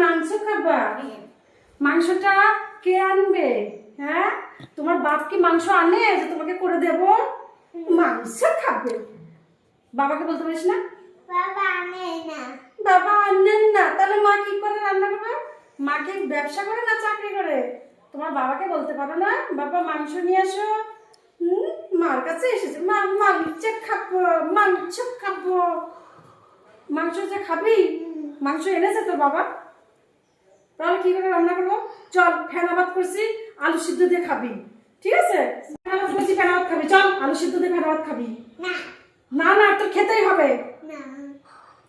মাংস খাবা? মাংসটা কে আনবে? হ্যাঁ? তোমার বাপ কি মাংস আনে যে তোমাকে করে দেব? মাংস খাবে। বাবাকে বলতে পারিস না? বাবা আনে না। বাবা আনেন না। তাহলে মা কি করে রান্না করবে? মা কি ব্যবসা করে না চাকরি করে? তোমার বাবাকে বলতে পারো না? বাবা মাংস নিয়ে আসো মার কাছে এসেছে। মা মাংস খাব মাংস খাব। মাংস যে খাবি? মাংস এনেছে তোর বাবা? তাহলে কি করে রান্না করব? চল ফেনা আবাদ করছি আলু সিদ্ধ দিয়ে খাবি। ঠিক আছে? করছি ফেনা ভাত খাবি। চল আলু সিদ্ধ দিয়ে ফেনা ভাত খাবি। না। না তোর খেতেই হবে।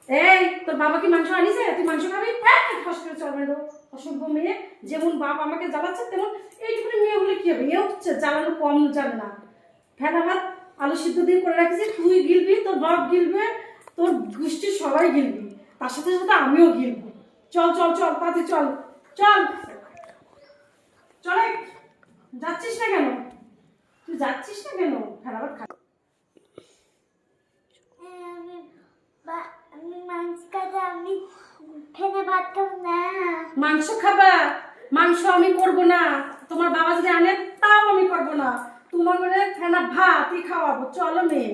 এই তোর বাবা কি মাংস আনিছে? তুই মাংস খাবি? হ্যাঁ ফস করে চল মেয়ে অসভ্য মেয়ে যেমন বাপ আমাকে জ্বালাচ্ছে তেমন এইটুকুনি মেয়ে হলে কি হবে? এও হচ্ছে জ্বালানো কম যাবে না। ফেনা ভাত আলু সিদ্ধ দিয়ে করে রাখিছি তুই গিলবি তোর বাপ গিলবে তোর গোষ্ঠীর সবাই গিলবি। তার সাথে সাথে আমিও গিলবো। চল চল চল তাতে চল চল। চলে যাচ্ছিস না কেন? তুই যাচ্ছিস না কেন? ভাত খা মাংস খাবা? মাংস আমি করব না তোমার বাবা যদি আনে তাও আমি করব না তোমার মানে ফেনা ভাতই খাওয়াবো চলো মেয়ে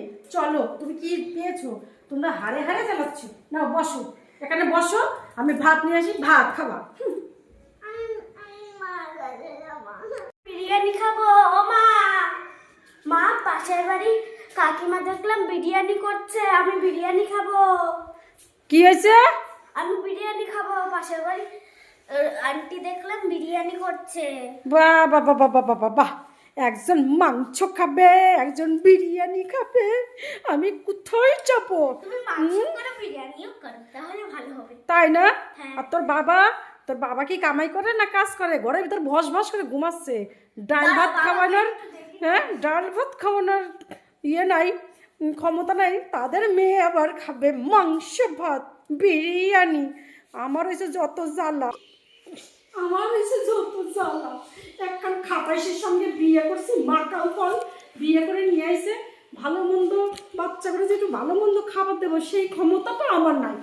চলো তুমি কি পেয়েছ তোমরা হারে হারে চালাচ্ছ না বসো। এখানে বসো আমি ভাত নিয়ে আসি ভাত খাবা। বিরিয়ানি খাব মা। মা পাশের বাড়ি কাকিমা দেখলাম বিরিয়ানি করছে আমি বিরিয়ানি খাব। কি হয়েছে? আমি বিরিয়ানি খাব পাশের বাড়ি আন্টি দেখলাম বিরিয়ানি করছে। বাহ বাহ বাহ বাহ বাহ বাহ। একজন মাংস খাবে একজন বিরিয়ানি খাবে আমি কোথায় যাব? তাই না? হ্যাঁ। আর তোর বাবা? তোর বাবা কি কামাই করে না কাজ করে? ঘরের ভিতর ভস ভস করে ঘুমাচ্ছে। ডাল ভাত খাওয়ানোর হ্যাঁ ডাল ভাত খাওয়ানোর ইয়ে নাই ক্ষমতা নাই। তাদের মেয়ে আবার খাবে মাংস ভাত বিরিয়ানি। আমার হয়েছে যত জ্বালা। আমার হয়েছে যত জ্বালা। খাটাইশের সঙ্গে বিয়ে করছি মাকাল ফল বিয়ে করে নিয়ে আইছে। ভালো মন্দ বাচ্চা করে যে একটু ভালো মন্দ খাবার দেবো, সেই ক্ষমতাটা আমার নাই।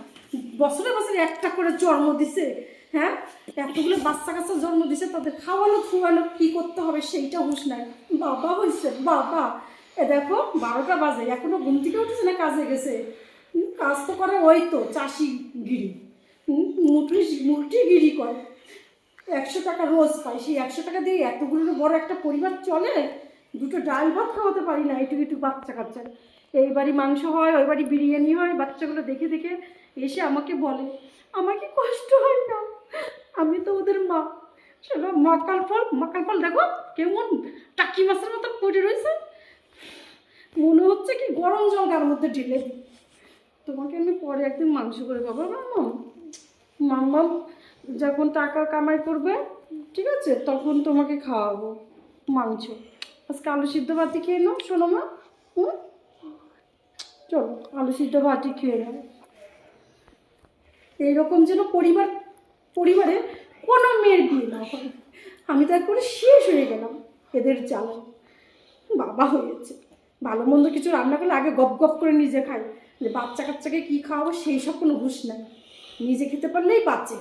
বছরে বছরে একটা করে জন্ম দিছে হ্যাঁ? এতগুলো বাচ্চা কাচ্চা জন্ম দিছে, তাদের খাওয়ানো খুয়ানো কি করতে হবে সেইটা হুঁশ নাই। বাবা হয়েছে বাবা। এ দেখো, বারোটা বাজে, এখনও ঘুম থেকে উঠেছে না কাজে গেছে? কাজ তো করে ওই তো, চাষি গিরি। মুটি গিরি করে। একশো টাকা রোজ পাই সেই একশো টাকা দিয়ে এতগুলো বড় একটা পরিবার চলে, দুটো ডাল ভাত খাওয়াতে পারি না, এইটুকু একটু বাচ্চা কাচ্চা। এই বাড়ি মাংস হয়, ওই বাড়ি বিরিয়ানি হয়, বাচ্চাগুলো দেখে দেখে এসে আমাকে বলে আমাকে কষ্ট হয় না? আমি তো ওদের মা। সেটা মাকাল ফল মাকাল ফল দেখো, কেমন টাকি মাছের মতো পড়ে রয়েছে। মনে হচ্ছে কি গরম জল তার মধ্যে ঢেলে তোমাকে আমি পরে একদিন মাংস করে খাব মাম্মা মাম্মা যখন টাকা কামাই করবে, ঠিক আছে, তখন তোমাকে খাওয়াবো মাংস। আজকে আলু সিদ্ধ ভাতি খেয়ে নাও, শোনো মা। হুম? চলো, আলু সিদ্ধ ভাতি খেয়ে নাও। এইরকম যেন পরিবার, পরিবারে কোনো মেয়ের বিয়ে না হয়। আমি তো করে শেষ হয়ে গেলাম এদের জ্বালা বাবা হয়েছে। ভালো মন্দ কিছু রান্না করলে আগে গপ গপ করে নিজে খাই যে বাচ্চা কাচ্চাকে কী খাওয়াবো, সেই সব কোনো হুঁশ নাই। নিজে খেতে পারলেই বাঁচে।